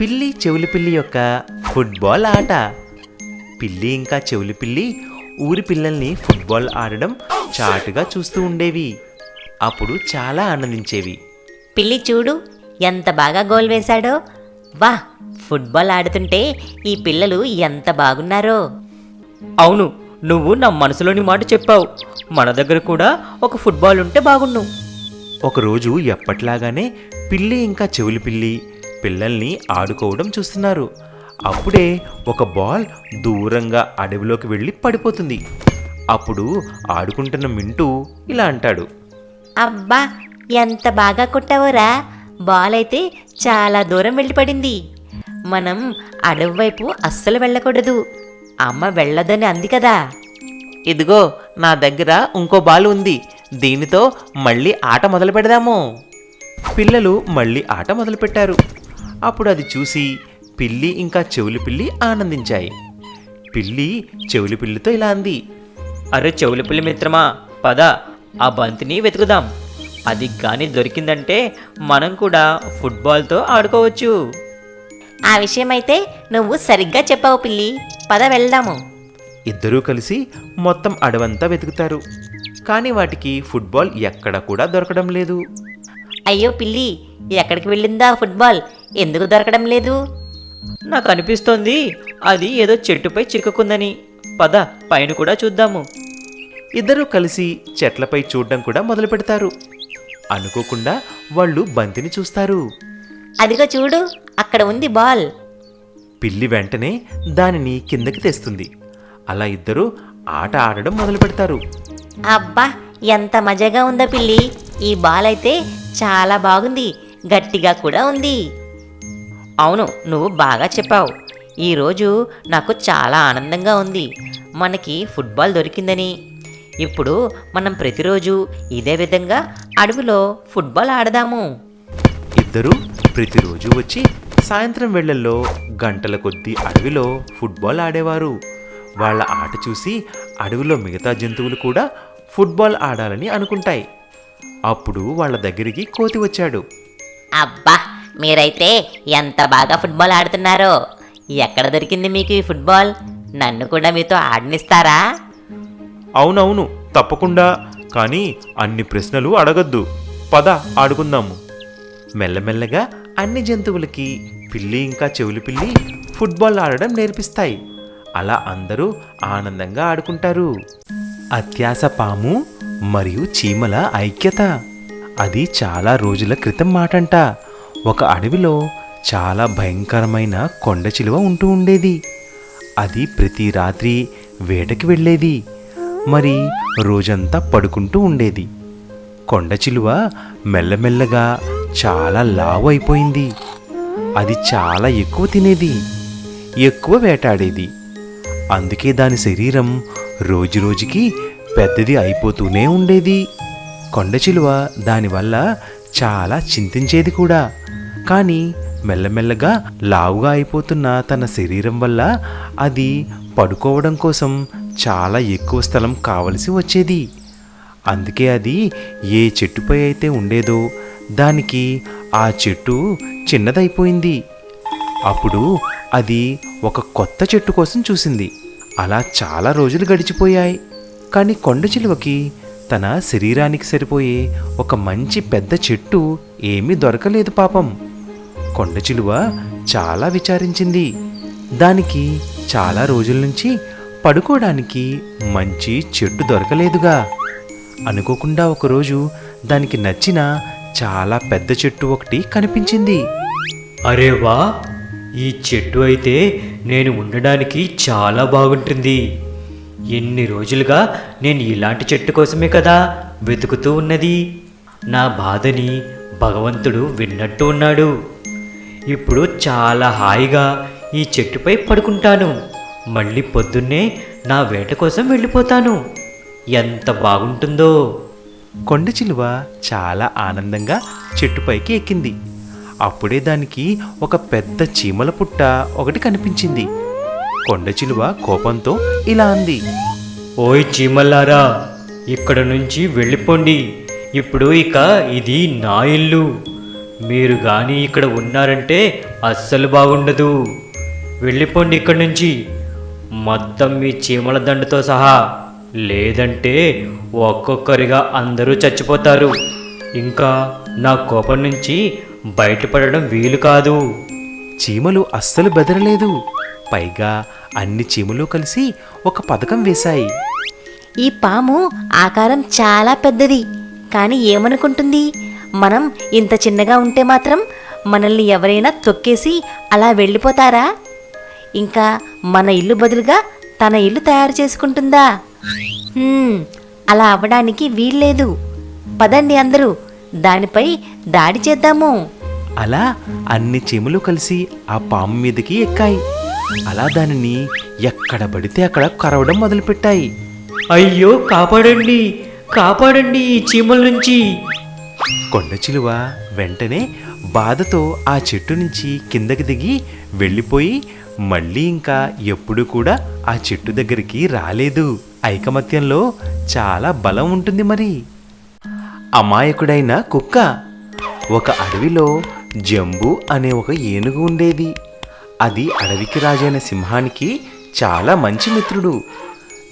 పిల్లి చెవులి పిల్లి యొక్క ఫుట్బాల్ ఆట. పిల్లి ఇంకా చెవులి పిల్లి ఊరి పిల్లల్ని ఫుట్బాల్ ఆడడం చాటుగా చూస్తూ ఉండేవి. అప్పుడు చాలా ఆనందించేవి. పిల్లి చూడు ఎంత బాగా గోల్ వేశాడో. వా ఫుట్బాల్ ఆడుతుంటే ఈ పిల్లలు ఎంత బాగున్నారో. అవును నువ్వు నా మనసులోని మాట చెప్పావు. మన దగ్గర కూడా ఒక ఫుట్బాల్ ఉంటే బాగుండు. ఒకరోజు ఎప్పట్లాగానే పిల్లి ఇంకా చెవులి పిల్లి పిల్లల్ని ఆడుకోవడం చూస్తున్నారు. అప్పుడే ఒక బాల్ దూరంగా అడవిలోకి వెళ్ళి పడిపోతుంది. అప్పుడు ఆడుకుంటున్న మింటూ ఇలా అంటాడు. అబ్బా ఎంత బాగా కొట్టావోరా? బాల్ అయితే చాలా దూరం వెళ్ళి పడింది మనం అడవి వైపు అస్సలు వెళ్ళకూడదు. అమ్మ వెళ్ళదని అంది కదా. ఇదిగో నా దగ్గర ఇంకో బాల్ ఉంది. దీనితో మళ్ళీ ఆట మొదలు పెడదాము. పిల్లలు మళ్ళీ ఆట మొదలుపెట్టారు. అప్పుడు అది చూసి పిల్లి ఇంకా చెవులి పిల్లి ఆనందించాయి. పిల్లి చెవులి పిల్లితో ఇలా అంది అరే చెవులపల్లి మిత్రమా పద ఆ బంతిని వెతుకుదాం. అది కానీ దొరికిందంటే మనం కూడా ఫుట్బాల్తో ఆడుకోవచ్చు. ఆ విషయమైతే నువ్వు సరిగ్గా చెప్పావు పిల్లి. పద వెళ్దాము. ఇద్దరూ కలిసి మొత్తం అడవంతా వెతుకుతారు. కానీ వాటికి ఫుట్బాల్ ఎక్కడ కూడా దొరకడం లేదు. అయ్యో పిల్లి ఎక్కడికి వెళ్ళిందా ఫుట్బాల్? ఎందుకు దొరకడం లేదు? నాకు అనిపిస్తోంది అది ఏదో చెట్టుపై చిక్కుకుందని పద పైన కూడా చూద్దాము. ఇద్దరూ కలిసి చెట్లపై చూడడం కూడా మొదలు పెడతారు అనుకోకుండా వాళ్ళు బంతిని చూస్తారు. అదిగో చూడు అక్కడ ఉంది బాల్. పిల్లి వెంటనే దానిని కిందకి తెస్తుంది. అలా ఇద్దరూ ఆట ఆడడం మొదలు పెడతారు అబ్బా ఎంత మజాగా ఉందో పిల్లి. ఈ బాల్ అయితే చాలా బాగుంది. గట్టిగా కూడా ఉంది. అవును నువ్వు బాగా చెప్పావు. ఈరోజు నాకు చాలా ఆనందంగా ఉంది. మనకి ఫుట్బాల్ దొరికిందని. ఇప్పుడు మనం ప్రతిరోజు ఇదే విధంగా అడవిలో ఫుట్బాల్ ఆడదాము. ఇద్దరూ ప్రతిరోజు వచ్చి సాయంత్రం వేళల్లో గంటల కొద్దీ అడవిలో ఫుట్బాల్ ఆడేవారు. వాళ్ళ ఆట చూసి అడవిలో మిగతా జంతువులు కూడా ఫుట్బాల్ ఆడాలని అనుకుంటాయి. అప్పుడు వాళ్ళ దగ్గరికి కోతి వచ్చాడు. అబ్బా! మీరైతే ఎంత బాగా ఫుట్బాల్ ఆడుతున్నారో. ఎక్కడ దొరికింది మీకు ఈ ఫుట్బాల్? నన్ను కూడా మీతో ఆడనిస్తారా? అవునవును తప్పకుండా. కానీ అన్ని ప్రశ్నలు అడగద్దు. పద ఆడుకుందాము. మెల్లమెల్లగా అన్ని జంతువులకి పిల్లి ఇంకా చెవులు పిల్లి ఫుట్బాల్ ఆడడం నేర్పిస్తాయి. అలా అందరూ ఆనందంగా ఆడుకుంటారు. అత్యాస పాము మరియు చీమల ఐక్యత. అది చాలా రోజుల క్రితం మాటంట. ఒక అడవిలో చాలా భయంకరమైన కొండ చిలువ ఉంటూ ఉండేది. అది ప్రతి రాత్రి వేటకి వెళ్ళేది. మరి రోజంతా పడుకుంటూ ఉండేది. కొండ చిలువ మెల్లమెల్లగా చాలా లావు అయిపోయింది అది చాలా ఎక్కువ తినేది. ఎక్కువ వేటాడేది. అందుకే దాని శరీరం రోజురోజుకి పెద్దది అయిపోతూనే ఉండేది. కొండ చిలువ దానివల్ల చాలా చింతించేది కూడా. కానీ మెల్లమెల్లగా లావుగా అయిపోతున్న తన శరీరం వల్ల అది పడుకోవడం కోసం చాలా ఎక్కువ స్థలం కావలసి వచ్చేది. అందుకే అది ఏ చెట్టుపై అయితే ఉండేదో దానికి ఆ చెట్టు చిన్నదైపోయింది. అప్పుడు అది ఒక కొత్త చెట్టు కోసం చూసింది. అలా చాలా రోజులు గడిచిపోయాయి. కానీ కొండ చిలువకి తన శరీరానికి సరిపోయే ఒక మంచి పెద్ద చెట్టు ఏమీ దొరకలేదు పాపం. కొండ చిలువ చాలా విచారించింది. దానికి చాలా రోజుల నుంచి పడుకోవడానికి మంచి చెట్టు దొరకలేదుగా. అనుకోకుండా ఒకరోజు దానికి నచ్చిన చాలా పెద్ద చెట్టు ఒకటి కనిపించింది. అరే వా ఈ చెట్టు అయితే నేను ఉండడానికి చాలా బాగుంటుంది. ఎన్ని రోజులుగా నేను ఇలాంటి చెట్టు కోసమే కదా వెతుకుతూ ఉన్నది. నా బాధని భగవంతుడు విన్నట్టు ఉన్నాడు. ఇప్పుడు చాలా హాయిగా ఈ చెట్టుపై పడుకుంటాను. మళ్ళీ పొద్దున్నే నా వేట కోసం వెళ్ళిపోతాను. ఎంత బాగుంటుందో. కొండ చిలువ చాలా ఆనందంగా చెట్టుపైకి ఎక్కింది. అప్పుడే దానికి ఒక పెద్ద చీమల పుట్ట ఒకటి కనిపించింది. కొండ చిలువ కోపంతో ఇలా అంది. ఓయ్ చీమల్లారా ఇక్కడ నుంచి వెళ్ళిపోండి. ఇప్పుడు ఇక ఇది నా ఇల్లు. మీరు కానీ ఇక్కడ ఉన్నారంటే అస్సలు బాగుండదు. వెళ్ళిపోండి ఇక్కడి నుంచి. మొత్తం మీ చీమల దండతో సహా. లేదంటే ఒక్కొక్కరిగా అందరూ చచ్చిపోతారు. ఇంకా నా కోపం నుంచి బయటపడడం వీలు కాదు. చీమలు అస్సలు బెదరలేదు. పైగా అన్ని చీమలు కలిసి ఒక పథకం వేశాయి. ఈ పాము ఆకారం చాలా పెద్దది. కానీ ఏమనుకుంటుంది? మనం ఇంత చిన్నగా ఉంటే మాత్రం మనల్ని ఎవరైనా తొక్కేసి అలా వెళ్ళిపోతారా? ఇంకా మన ఇల్లు బదులుగా తన ఇల్లు తయారు చేసుకుంటుందా? అలా అవ్వడానికి వీల్లేదు. పదండి అందరూ దానిపై దాడి చేద్దాము. అలా అన్ని చీమలు కలిసి ఆ పాము మీదకి ఎక్కాయి. అలా దానిని ఎక్కడ పడితే అక్కడ కరవడం మొదలుపెట్టాయి. అయ్యో కాపాడండి కాపాడండి ఈ చీమల నుంచి. కొండ చిలువ వెంటనే బాధతో ఆ చెట్టు నుంచి కిందకి దిగి వెళ్ళిపోయి మళ్ళీ ఇంకా ఎప్పుడు కూడా ఆ చెట్టు దగ్గరికి రాలేదు. ఐకమత్యంలో చాలా బలం ఉంటుంది మరి. అమాయకుడైన కుక్క ఒక అడవిలో జంబు అనే ఒక ఏనుగు ఉండేది. అది అడవికి రాజైన సింహానికి చాలా మంచి మిత్రుడు.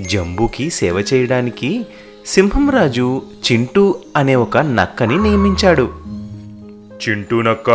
జంబుకి సేవ చేయడానికి సింహం రాజు చింటూ అనే ఒక నక్కని నియమించాడు. చింటూ నక్క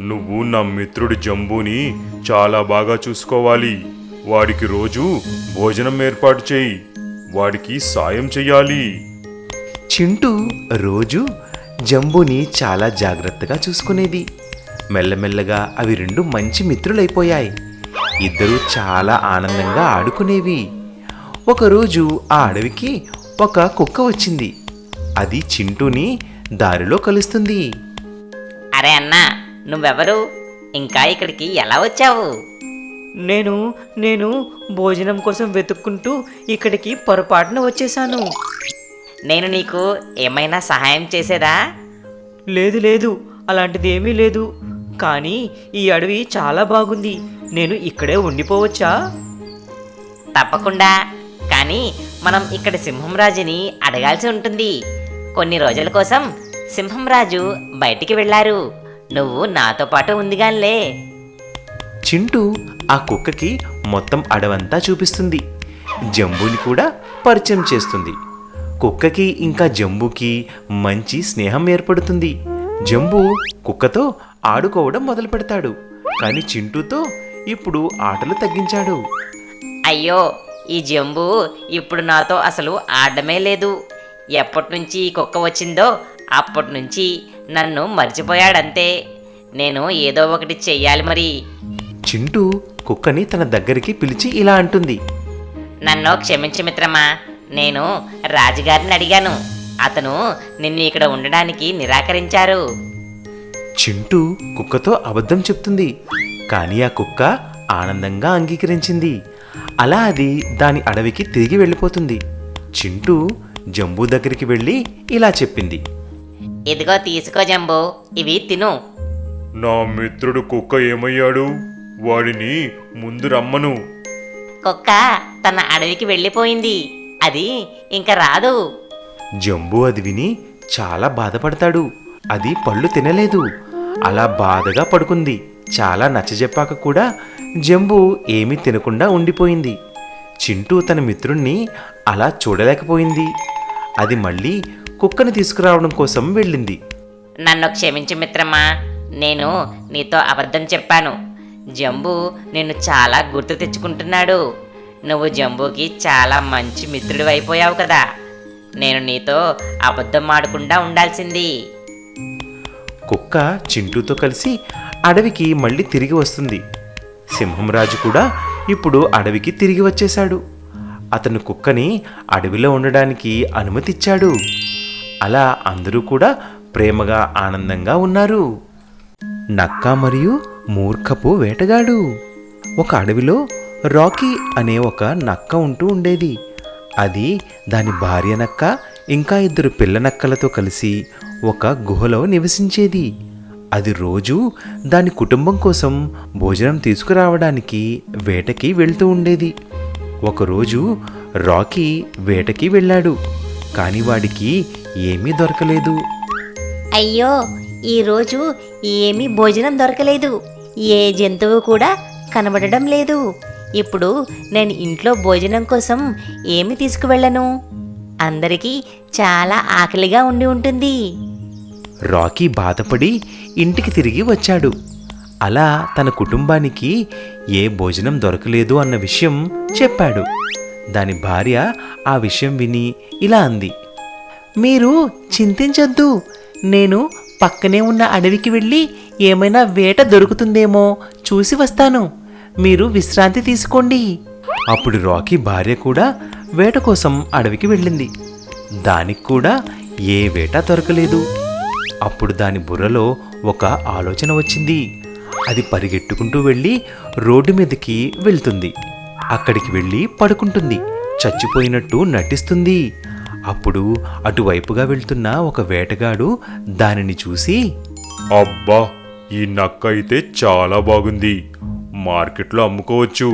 నువ్వు నా మిత్రుడి జంబూని చాలా బాగా చూసుకోవాలి. వాడికి రోజు భోజనం ఏర్పాటు చేయి. వాడికి సాయం చెయ్యాలి. చింటూ రోజు జంబుని చాలా జాగ్రత్తగా చూసుకునేది. మెల్లమెల్లగా అవి రెండు మంచి మిత్రులైపోయాయి. ఇద్దరూ చాలా ఆనందంగా ఆడుకునేవి. ఒకరోజు ఆ అడవికి ఒక కుక్క వచ్చింది. అది చింటూని దారిలో కలుస్తుంది. అరే అన్నా నువ్వెవరు? ఇంకా ఇక్కడికి ఎలా వచ్చావు? నేను నేను భోజనం కోసం వెతుక్కుంటూ ఇక్కడికి పొరపాటున వచ్చేసాను నేను నీకు ఏమైనా సహాయం చేసేదా? లేదు లేదు అలాంటిది ఏమీ లేదు. కానీ ఈ అడవి చాలా బాగుంది. నేను ఇక్కడే ఉండిపోవచ్చా? తప్పకుండా. కానీ మనం ఇక్కడ సింహం రాజుని అడగాల్సి ఉంటుంది. కొన్ని రోజుల కోసం సింహం రాజు బయటికి వెళ్ళారు. నువ్వు నాతో పాటు ఉందిగానిలే. చింటూ ఆ కుక్కకి మొత్తం అడవంతా చూపిస్తుంది. జంబుని కూడా పరిచయం చేస్తుంది. కుక్కకి ఇంకా జంబుకి మంచి స్నేహం ఏర్పడుతుంది. జంబు కుక్కతో ఆడుకోవడం మొదలు పెడతాడు కానీ చింటూతో ఇప్పుడు ఆటలు తగ్గించాడు. అయ్యో ఈ జంబు ఇప్పుడు నాతో అసలు ఆడమే లేదు. ఎప్పటి నుంచి ఈ కుక్క వచ్చిందో అప్పటి నుంచి నన్ను మర్చిపోయాడంతే. నేను ఏదో ఒకటి చెయ్యాలి మరి. చింటూ కుక్కని తన దగ్గరికి పిలిచి ఇలా అంటుంది. నన్ను క్షమించు మిత్రమా నేను రాజుగారిని అడిగాను. అతను నిన్ను ఇక్కడ ఉండడానికి నిరాకరించారు. చింటూ కుక్కతో అబద్ధం చెప్తుంది. కానీ ఆ కుక్క ఆనందంగా అంగీకరించింది. అలా అది దాని అడవికి తిరిగి వెళ్ళిపోతుంది. చింటూ జంబూ దగ్గరికి వెళ్ళి ఇలా చెప్పింది. ఇదిగో తీసుకో జంబు ఇవి తిను. నా మిత్రుడు కుక్క ఏమయ్యాడు? వాడిని ముందు రమ్మను. కుక్క తన అడవికి వెళ్ళిపోయింది. అది ఇంక రాదు. జంబూ అది విని చాలా బాధపడతాడు. అది పళ్ళు తినలేదు. అలా బాధగా పడుకుంది. చాలా నచ్చజెప్పాక కూడా జంబూ ఏమీ తినకుండా ఉండిపోయింది. చింటూ తన మిత్రుణ్ణి అలా చూడలేకపోయింది. అది మళ్ళీ కుక్కని తీసుకురావడం కోసం వెళ్ళింది. నన్ను క్షమించు మిత్రమా నేను నీతో అబద్ధం చెప్పాను. జంబు నిన్ను చాలా గుర్తు తెచ్చుకుంటున్నాడు. నువ్వు జంబుకి చాలా మంచి మిత్రుడు అయిపోయావు కదా. నేను నీతో అబద్ధం ఆడకుండా ఉండాల్సింది. కుక్క చింటూతో కలిసి అడవికి మళ్ళీ తిరిగి వస్తుంది. సింహంరాజు కూడా ఇప్పుడు అడవికి తిరిగి వచ్చేశాడు. అతను కుక్కని అడవిలో ఉండడానికి అనుమతిచ్చాడు. అలా అందరూ కూడా ప్రేమగా ఆనందంగా ఉన్నారు. నక్క మరియు మూర్ఖపు వేటగాడు. ఒక అడవిలో రాకీ అనే ఒక నక్క ఉంటూ ఉండేది. అది దాని భార్య నక్క ఇంకా ఇద్దరు పిల్ల నక్కలతో కలిసి ఒక గుహలో నివసించేది. అది రోజు దాని కుటుంబం కోసం భోజనం తీసుకురావడానికి వేటకి వెళ్తూ ఉండేది. ఒకరోజు రాకీ వేటకి వెళ్ళాడు. కానీ వాడికి ఏమీ దొరకలేదు. అయ్యో ఈరోజు ఏమీ భోజనం దొరకలేదు. ఏ జంతువు కూడా కనబడడం లేదు. ఇప్పుడు నేను ఇంట్లో భోజనం కోసం ఏమి తీసుకువెళ్ళను? అందరికీ చాలా ఆకలిగా ఉండి ఉంటుంది. రాకీ బాధపడి ఇంటికి తిరిగి వచ్చాడు. అలా తన కుటుంబానికి ఏ భోజనం దొరకలేదు అన్న విషయం చెప్పాడు. దాని భార్య ఆ విషయం విని ఇలా అంది. మీరు చింతించొద్దు. నేను పక్కనే ఉన్న అడవికి వెళ్ళి ఏమైనా వేట దొరుకుతుందేమో చూసి వస్తాను. మీరు విశ్రాంతి తీసుకోండి. అప్పుడు రాకీ భార్య కూడా వేట కోసం అడవికి వెళ్ళింది. దానికి కూడా ఏ వేట దొరకలేదు. అప్పుడు దాని బుర్రలో ఒక ఆలోచన వచ్చింది. అది పరిగెట్టుకుంటూ వెళ్ళి రోడ్డు మీదకి వెళ్తుంది. అక్కడికి వెళ్ళి పడుకుంటుంది. చచ్చిపోయినట్టు నటిస్తుంది. అప్పుడు అటువైపుగా వెళ్తున్న ఒక వేటగాడు దానిని చూసి అబ్బా ఈ నక్క అయితే చాలా బాగుంది. మార్కెట్లో అమ్ముకోవచ్చు.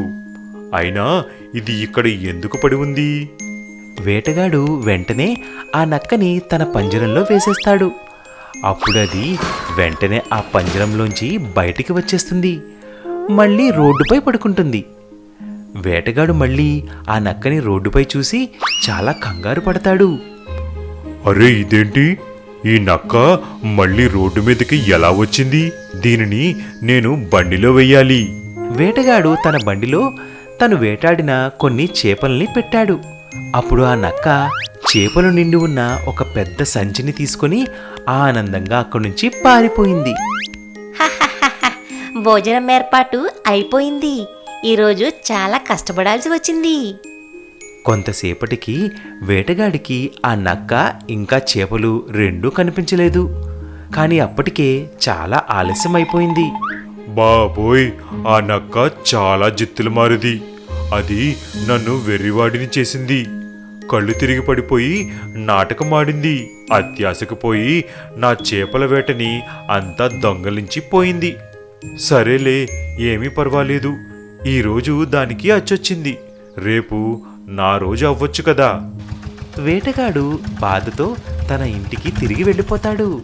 అయినా ఇది ఇక్కడ ఎందుకు పడి ఉంది? వేటగాడు వెంటనే ఆ నక్కని తన పంజరంలో వేసేస్తాడు. అప్పుడు అది వెంటనే ఆ పంజరంలోంచి బయటికి వచ్చేస్తుంది. మళ్ళీ రోడ్డుపై పడుకుంటుంది. వేటగాడు మళ్ళీ ఆ నక్కని రోడ్డుపై చూసి చాలా కంగారు పడతాడు. అరే ఇదేంటి? ఈ నక్క మళ్ళీ రోడ్డు మీదకి ఎలా వచ్చింది? దీనిని నేను బండిలో వెయ్యాలి. వేటగాడు తన బండిలో తను వేటాడిన కొన్ని చేపల్ని పెట్టాడు. అప్పుడు ఆ నక్క చేపలు నిండి ఉన్న ఒక పెద్ద సంచిని తీసుకొని ఆనందంగా అక్కడి నుంచి పారిపోయింది. భోజనం ఏర్పాటు అయిపోయింది. ఈరోజు చాలా కష్టపడాల్సి వచ్చింది. కొంతసేపటికి వేటగాడికి ఆ నక్క ఇంకా చేపలు రెండూ కనిపించలేదు. కానీ అప్పటికే చాలా ఆలస్యం అయిపోయింది బాబోయ్ ఆ నక్క చాలా జిత్తులు మారిది. అది నన్ను వెర్రివాడిని చేసింది. కళ్ళు తిరిగి పడిపోయి నాటకం ఆడింది అత్యాశకు పోయి నా చేపల వేటని అంతా దొంగలించి పోయింది సరేలే ఏమీ పర్వాలేదు. ఈరోజు దానికి అచ్చొచ్చింది. రేపు నా రోజు అవ్వచ్చు కదా. వేటగాడు బాధతో తన ఇంటికి తిరిగి వెళ్ళిపోతాడు.